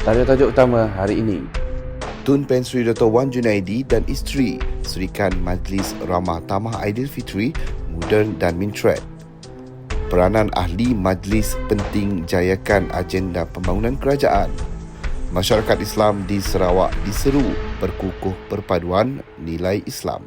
Tajuk-tajuk utama hari ini. Tun Pen Sri Dr. Wan Junaidi dan isteri Serikan Majlis Ramah Tamah Aidilfitri Modern dan Mintret. Peranan ahli majlis penting jayakan agenda pembangunan kerajaan. Masyarakat Islam di Sarawak diseru berkukuh perpaduan nilai Islam.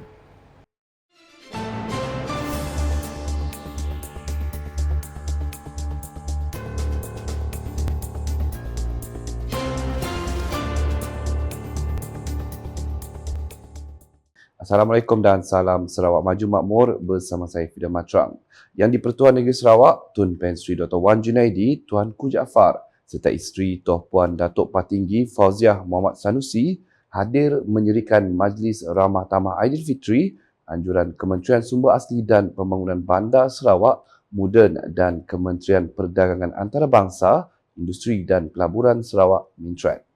Assalamualaikum dan salam Sarawak Maju Makmur bersama saya Fida Matrang. Yang di-Pertuan Negeri Sarawak, Tun Pen Sri Dr. Wan Junaidi, Tuan Ku Jaafar serta isteri Tuan Puan Datuk Patinggi Fauziah Muhammad Sanusi hadir menyerikan Majlis Ramah Tamah Aidilfitri anjuran Kementerian Sumber Asli dan Pembangunan Bandar Sarawak, Moden dan Kementerian Perdagangan Antarabangsa, Industri dan Pelaburan Sarawak, Mintrat.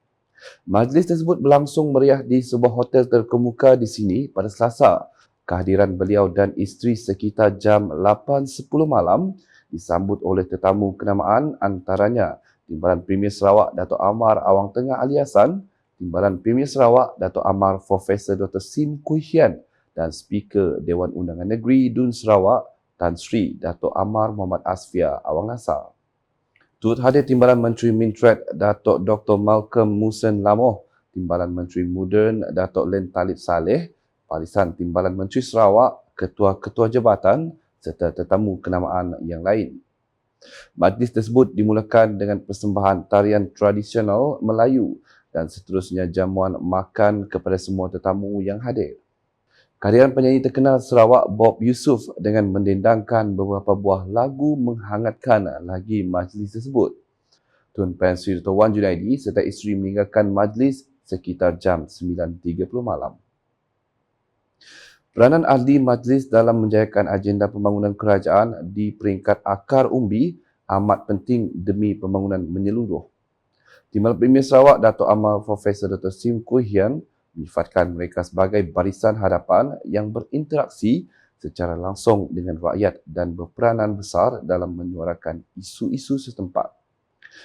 Majlis tersebut berlangsung meriah di sebuah hotel terkemuka di sini pada Selasa. Kehadiran beliau dan isteri sekitar jam 8.10 malam disambut oleh tetamu kenamaan antaranya Timbalan Premier Sarawak Dato' Amar Awang Tengah Aliasan, Timbalan Premier Sarawak Dato' Amar Profesor Dr. Sim Kui Hian dan Speaker Dewan Undangan Negeri Dun Sarawak Tan Sri Dato' Amar Muhammad Asfia Awang Nasar. Turut hadir Timbalan Menteri Mintret Datuk Dr. Malcolm Musen Lamoh, Timbalan Menteri Moden Datuk Len Talib Saleh, Palisan Timbalan Menteri Sarawak, Ketua-Ketua Jabatan serta tetamu kenamaan yang lain. Majlis tersebut dimulakan dengan persembahan tarian tradisional Melayu dan seterusnya jamuan makan kepada semua tetamu yang hadir. Kehadiran penyanyi terkenal Sarawak Bob Yusof dengan mendendangkan beberapa buah lagu menghangatkan lagi majlis tersebut. Tun Pen Sri Dr. Wan Junaidi serta isteri meninggalkan majlis sekitar jam 9.30 malam. Peranan ahli majlis dalam menjayakan agenda pembangunan kerajaan di peringkat akar umbi amat penting demi pembangunan menyeluruh. Timbalan Premier Sarawak Dato' Amal Profesor Dr. Sim Kui Hian menyifatkan mereka sebagai barisan hadapan yang berinteraksi secara langsung dengan rakyat dan berperanan besar dalam menyuarakan isu-isu setempat.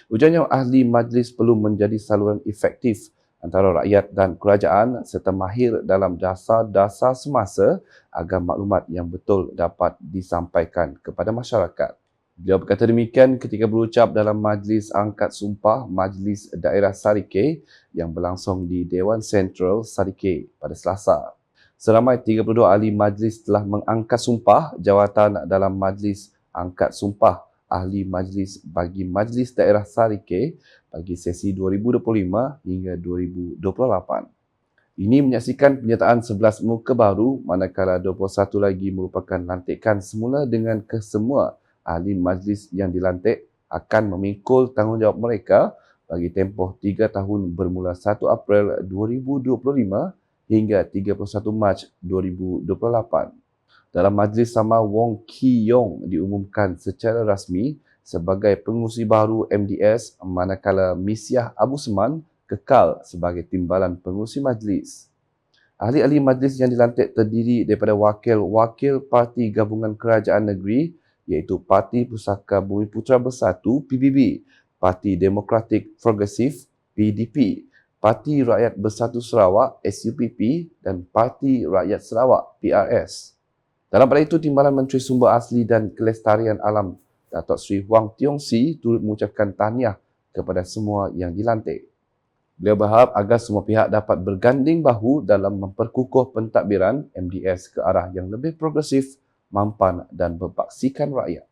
Ujarnya ahli majlis perlu menjadi saluran efektif antara rakyat dan kerajaan serta mahir dalam dasar-dasar semasa agar maklumat yang betul dapat disampaikan kepada masyarakat. Beliau berkata demikian ketika berucap dalam Majlis Angkat Sumpah Majlis Daerah Sarike yang berlangsung di Dewan Sentral Sarike pada Selasa. Seramai 32 ahli majlis telah mengangkat sumpah jawatan dalam Majlis Angkat Sumpah Ahli Majlis bagi Majlis Daerah Sarike bagi sesi 2025 hingga 2028. Ini menyaksikan penyertaan 11 muka baru manakala 21 lagi merupakan lantikan semula dengan kesemua ahli majlis yang dilantik akan memikul tanggungjawab mereka bagi tempoh 3 tahun bermula 1 April 2025 hingga 31 Mac 2028. Dalam majlis sama Wong Ki Yong diumumkan secara rasmi sebagai pengurusi baru MDS manakala Misyah Abu Seman kekal sebagai timbalan pengurusi majlis. Ahli-ahli majlis yang dilantik terdiri daripada wakil-wakil parti gabungan kerajaan negeri iaitu Parti Pusaka Bumi Putra Bersatu PBB, Parti Demokratik Progresif PDP, Parti Rakyat Bersatu Sarawak SUPP dan Parti Rakyat Sarawak PRS. Dalam pada itu, Timbalan Menteri Sumber Asli dan Kelestarian Alam Datuk Sri Huang Tiong Si turut mengucapkan tahniah kepada semua yang dilantik. Beliau berharap agar semua pihak dapat berganding bahu dalam memperkukuh pentadbiran MDS ke arah yang lebih progresif mampan dan berpaksikan rakyat.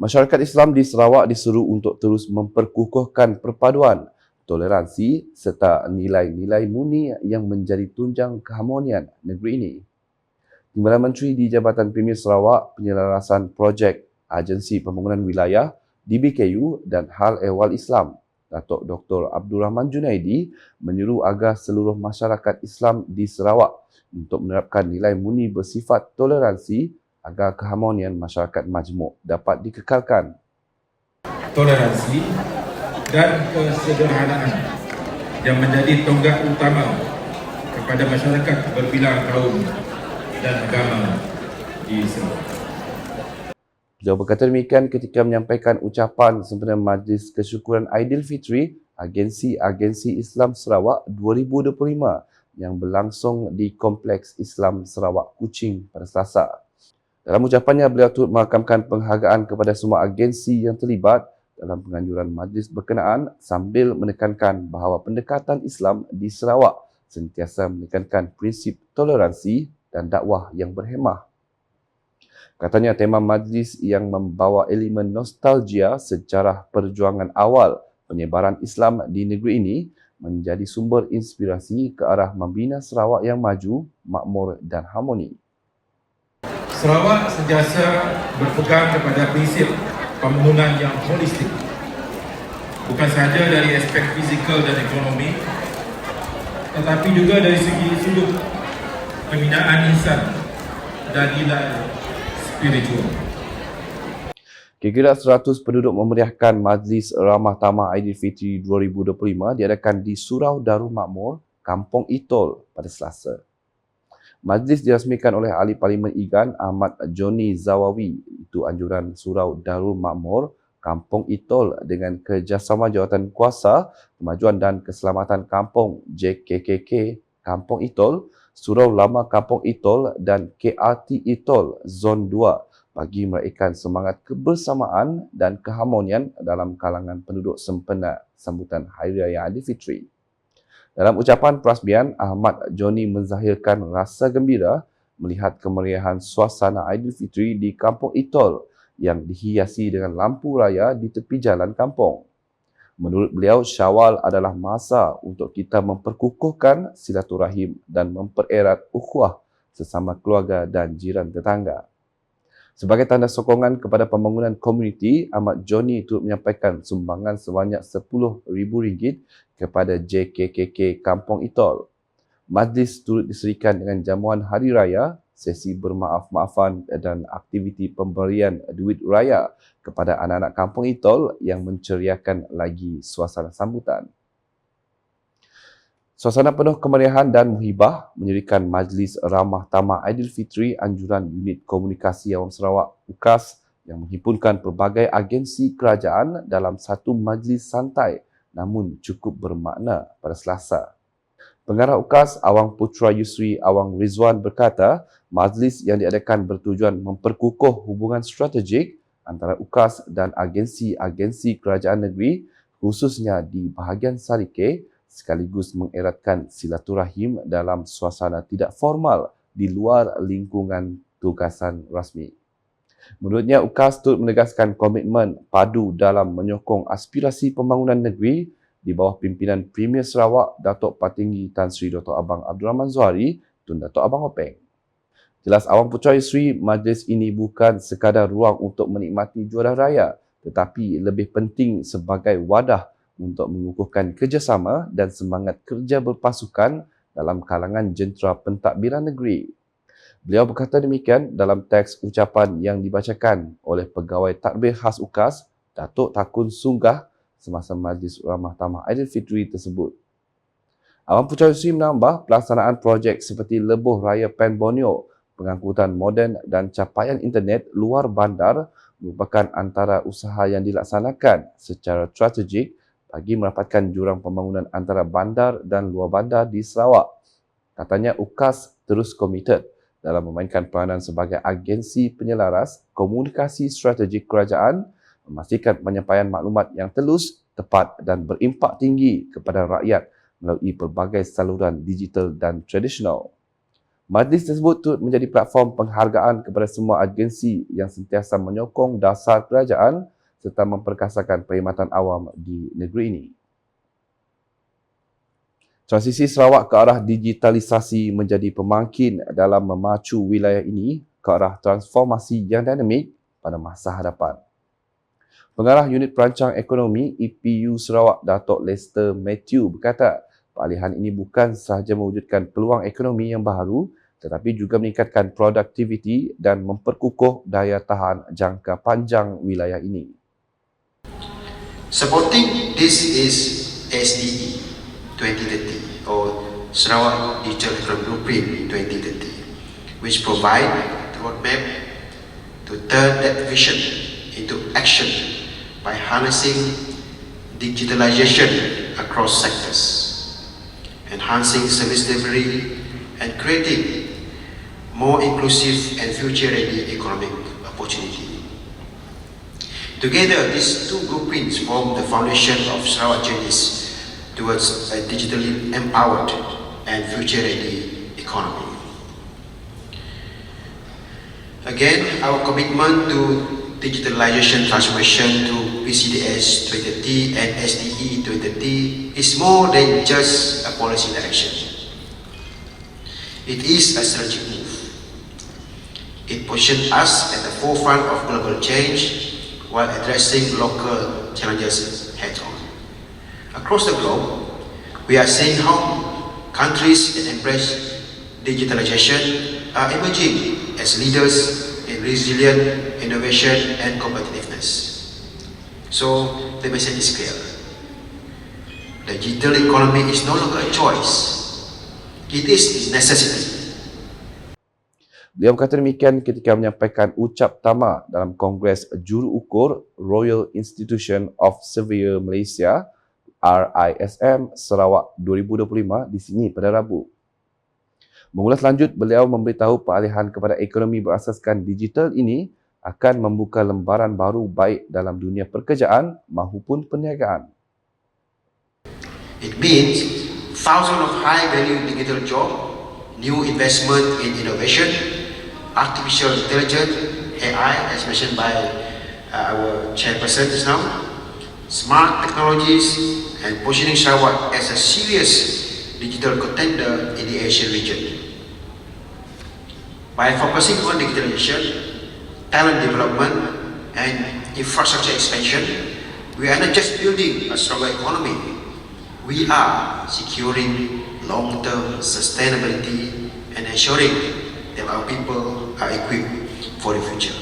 Masyarakat Islam di Sarawak disuruh untuk terus memperkukuhkan perpaduan, toleransi serta nilai-nilai murni yang menjadi tunjang keharmonian negeri ini. Timbalan Menteri di Jabatan Premier Sarawak Penyelarasan Projek Agensi Pembangunan Wilayah DBKU dan Hal Ehwal Islam Datuk Dr. Abdul Rahman Junaidi menyuruh agar seluruh masyarakat Islam di Sarawak untuk menerapkan nilai murni bersifat toleransi agar keharmonian masyarakat majmuk dapat dikekalkan. Toleransi dan kesederhanaan yang menjadi tonggak utama kepada masyarakat berbilang kaum dan agama di Sarawak. Beliau berkata demikian ketika menyampaikan ucapan sempena Majlis Kesyukuran Aidilfitri Agensi-Agensi Islam Sarawak 2025 yang berlangsung di Kompleks Islam Sarawak Kuching pada Selasa. Dalam ucapannya, beliau turut merakamkan penghargaan kepada semua agensi yang terlibat dalam penganjuran majlis berkenaan sambil menekankan bahawa pendekatan Islam di Sarawak sentiasa menekankan prinsip toleransi dan dakwah yang berhemah. Katanya tema majlis yang membawa elemen nostalgia sejarah perjuangan awal penyebaran Islam di negeri ini menjadi sumber inspirasi ke arah membina Sarawak yang maju, makmur dan harmoni. Sarawak sentiasa berpegang kepada prinsip pembangunan yang holistik. Bukan sahaja dari aspek fizikal dan ekonomi, tetapi juga dari segi sudut pembinaan insan dan nilai spiritual. Kira-kira 100 penduduk memeriahkan Majlis Ramah Tamah Aidilfitri 2025 diadakan di Surau Darul Makmur, Kampung Itol pada Selasa. Majlis dirasmikan oleh Ahli Parlimen Igan Ahmad Joni Zawawi. Itu anjuran Surau Darul Makmur, Kampung Itol dengan kerjasama Jawatan Kuasa Kemajuan dan Keselamatan Kampung JKKK Kampung Itol, Surau Lama Kampung Itol dan KRT Itol Zon 2 bagi meraihkan semangat kebersamaan dan keharmonian dalam kalangan penduduk sempena sambutan Hari Raya Aidilfitri. Dalam ucapan perasmian, Ahmad Joni menzahirkan rasa gembira melihat kemeriahan suasana Aidilfitri di Kampung Itol yang dihiasi dengan lampu raya di tepi jalan kampung. Menurut beliau, Syawal adalah masa untuk kita memperkukuhkan silaturahim dan mempererat ukhuwah sesama keluarga dan jiran tetangga. Sebagai tanda sokongan kepada pembangunan komuniti, Ahmad Joni turut menyampaikan sumbangan sebanyak RM10,000 kepada JKKK Kampung Itol. Majlis turut diserikan dengan jamuan hari raya, sesi bermaaf-maafan dan aktiviti pemberian duit raya kepada anak-anak Kampung Itol yang menceriakan lagi suasana sambutan. Suasana penuh kemeriahan dan muhibah menyerikan Majlis Ramah Tamah Aidilfitri Anjuran Unit Komunikasi Awam Sarawak UKAS yang menghimpunkan pelbagai agensi kerajaan dalam satu majlis santai namun cukup bermakna pada Selasa. Pengarah UKAS Awang Putra Yusri Awang Rizwan berkata, majlis yang diadakan bertujuan memperkukuh hubungan strategik antara UKAS dan agensi-agensi kerajaan negeri khususnya di bahagian Sarike sekaligus mengeratkan silaturahim dalam suasana tidak formal di luar lingkungan tugasan rasmi. Menurutnya, UKAS turut menegaskan komitmen padu dalam menyokong aspirasi pembangunan negeri di bawah pimpinan Premier Sarawak Datuk Patinggi Tan Sri Dr. Abang Abdul Rahman Zuhari Tun Datuk Abang Openg. Jelas Awang Putra Isri, majlis ini bukan sekadar ruang untuk menikmati juara raya tetapi lebih penting sebagai wadah untuk mengukuhkan kerjasama dan semangat kerja berpasukan dalam kalangan jentera pentadbiran negeri. Beliau berkata demikian dalam teks ucapan yang dibacakan oleh pegawai tadbir khas UKAS, Datuk Takun Sunggah semasa Majlis Ramah Tamah Aidilfitri tersebut. Awam Putra Yusri menambah pelaksanaan projek seperti Lebuh Raya Pen Borneo, pengangkutan moden dan capaian internet luar bandar merupakan antara usaha yang dilaksanakan secara strategik bagi merapatkan jurang pembangunan antara bandar dan luar bandar di Sarawak. Katanya UKAS terus komited dalam memainkan peranan sebagai agensi penyelaras komunikasi strategik kerajaan memastikan penyampaian maklumat yang telus, tepat dan berimpak tinggi kepada rakyat melalui pelbagai saluran digital dan tradisional. Majlis tersebut turut menjadi platform penghargaan kepada semua agensi yang sentiasa menyokong dasar kerajaan serta memperkasakan perkhidmatan awam di negeri ini. Transisi Sarawak ke arah digitalisasi menjadi pemangkin dalam memacu wilayah ini ke arah transformasi yang dinamik pada masa hadapan. Pengarah Unit Perancang Ekonomi EPU Sarawak Datuk Lester Matthew berkata, Peralihan ini bukan sahaja mewujudkan peluang ekonomi yang baru tetapi juga meningkatkan produktiviti dan memperkukuh daya tahan jangka panjang wilayah ini. Supporting this is SDE 2030 or Sarawak Digital Economy Blueprint 2030 which provide the roadmap to turn that vision into action by harnessing digitalization across sectors, enhancing service delivery, and creating more inclusive and future-ready economic opportunity. Together, these two blueprints form the foundation of Sarawak journeys towards a digitally empowered and future-ready economy. Again, our commitment to digitalization transformation to PCDS 2030 and SDE 2030 is more than just a policy direction. It is a strategic move. It positions us at the forefront of global change while addressing local challenges head on. Across the globe, we are seeing how countries that embrace digitalization are emerging as leaders in resilient innovation and competitiveness. So the message is clear. The digital economy is no longer a choice. It is a necessity. Beliau berkata demikian ketika menyampaikan ucap tamak dalam Kongres Juru Ukur Royal Institution of Surveyor Malaysia RISM Sarawak 2025 di sini pada Rabu. Mengulas lanjut, beliau memberitahu peralihan kepada ekonomi berasaskan digital ini akan membuka lembaran baru baik dalam dunia pekerjaan maupun perniagaan. It means thousands of high-value digital jobs, new investment in innovation, artificial intelligence, AI, as mentioned by uh, our chairperson just now, smart technologies, and positioning Sarawak as a serious digital contender in the Asian region. By focusing on digitalization, talent development, and infrastructure expansion, we are not just building a stronger economy, we are securing long-term sustainability and ensuring that our people are equipped for the future.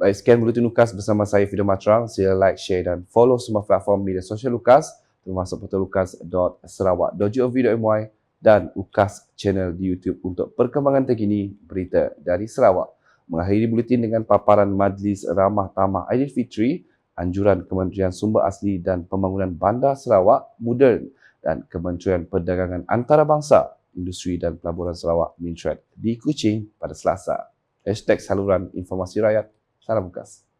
Baik, sekian Buletin Lukas bersama saya Fido Matrang. Sila like, share dan follow semua platform media sosial Lukas termasuk portal lukas.sarawak.gov.my dan Ukas channel di YouTube untuk perkembangan terkini berita dari Sarawak. Mengakhiri buletin dengan paparan Majlis Ramah Tamah Aidilfitri, anjuran Kementerian Sumber Asli dan Pembangunan Bandar Sarawak Modern dan Kementerian Perdagangan Antarabangsa, Industri dan Pelaburan Sarawak Mintred di Kuching pada Selasa. Hashtag saluran informasi rakyat. Salam Ukas.